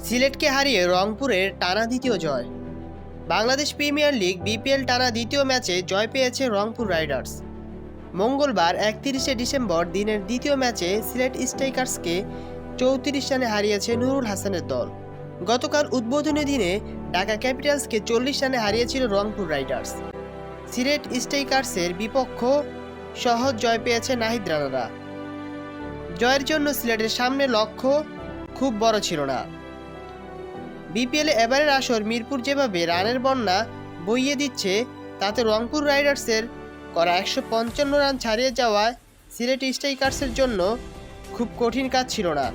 সিলেটকে হারিয়ে রংপুরের টানা দ্বিতীয় জয়। বাংলাদেশ প্রিমিয়ার লিগ বিপিএল টানা দ্বিতীয় ম্যাচে জয় পেয়েছে রংপুর রাইডার্স। মঙ্গলবার একত্রিশে ডিসেম্বর দিনের দ্বিতীয় ম্যাচে সিলেট স্ট্রাইকার্সকে চৌত্রিশ রানে হারিয়েছে নুরুল হাসানের দল। গতকাল উদ্বোধনী দিনে ঢাকা ক্যাপিটালসকে চল্লিশ রানে হারিয়েছিল রংপুর রাইডার্স। সিলেট স্ট্রাইকার্সের বিপক্ষ সহজ জয় পেয়েছে নাহিদ রানারা। জয়ের জন্য সিলেটের সামনে লক্ষ্য খুব বড় ছিল না। বিপিএলে এবারের আসর মিরপুর যেভাবে রানের বন্যা বইয়ে দিচ্ছে, তাতে রংপুর রাইডার্সের করা একশো পঞ্চান্ন রান ছাড়িয়ে যাওয়ায় সিলেট স্ট্রাইকার্সের জন্য খুব কঠিন কাজ ছিল না।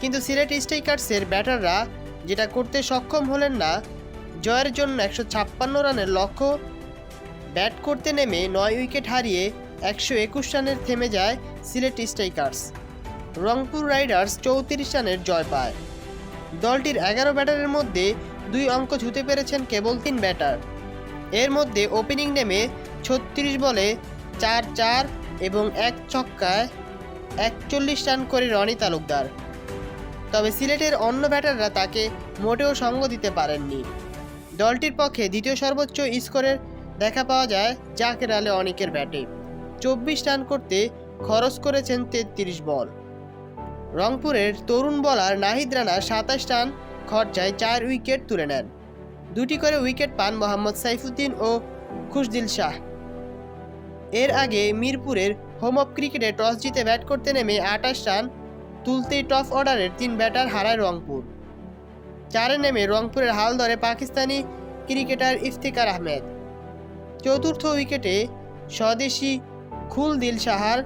কিন্তু সিলেট স্ট্রাইকার্সের ব্যাটাররা যেটা করতে সক্ষম হলেন না, জয়ের জন্য একশো ছাপ্পান্ন রানের লক্ষ্য, ব্যাট করতে নেমে নয় উইকেট হারিয়ে একশো একুশ রানের থেমে যায় সিলেট স্ট্রাইকার্স। রংপুর রাইডার্স চৌত্রিশ রানের জয় পায়। দলটির এগারো ব্যাটারের মধ্যে দুই অঙ্ক ছুতে পেরেছেন কেবল তিন ব্যাটার। এর মধ্যে ওপেনিং নেমে ছত্রিশ বলে চার চার এবং এক ছক্কায় একচল্লিশ রান করে রনি তালুকদার। তবে সিলেটের অন্য ব্যাটাররা তাকে মোটেও সঙ্গ দিতে পারেননি। দলটির পক্ষে দ্বিতীয় সর্বোচ্চ স্কোরের দেখা পাওয়া যায় জাকের আলে অনেকের ব্যাটে। চব্বিশ রান করতে খরচ করেছেন তেত্রিশ বল। রংপুরের তরুণ বলার নাহিদ রানা সাতাশ রান, খরচায় চার উইকেট তুলে নেন। দুটি করে উইকেট পান মোহাম্মদ সাইফুদ্দিন ও খুশদিল শাহ। এর আগে মিরপুরের হোম অফ ক্রিকেটে টস জিতে ব্যাট করতে নেমে আটাশ রান, তুলতেই টপ অর্ডারের তিন ব্যাটার হারায় রংপুর। চারে নেমে রংপুরের হাল ধরে পাকিস্তানি ক্রিকেটার ইফতিকার আহমেদ। চতুর্থ উইকেটে স্বদেশি খুলদিল সাহার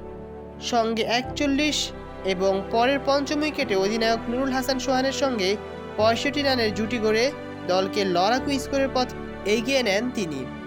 সঙ্গে একচল্লিশ এবং পরের পঞ্চম উইকেটে অধিনায়ক নুরুল হাসান সোহানের সঙ্গে পঁয়ষট্টি রানের জুটি গড়ে দলকে লড়াকু স্কোরের পথ এগিয়ে নেন তিনি।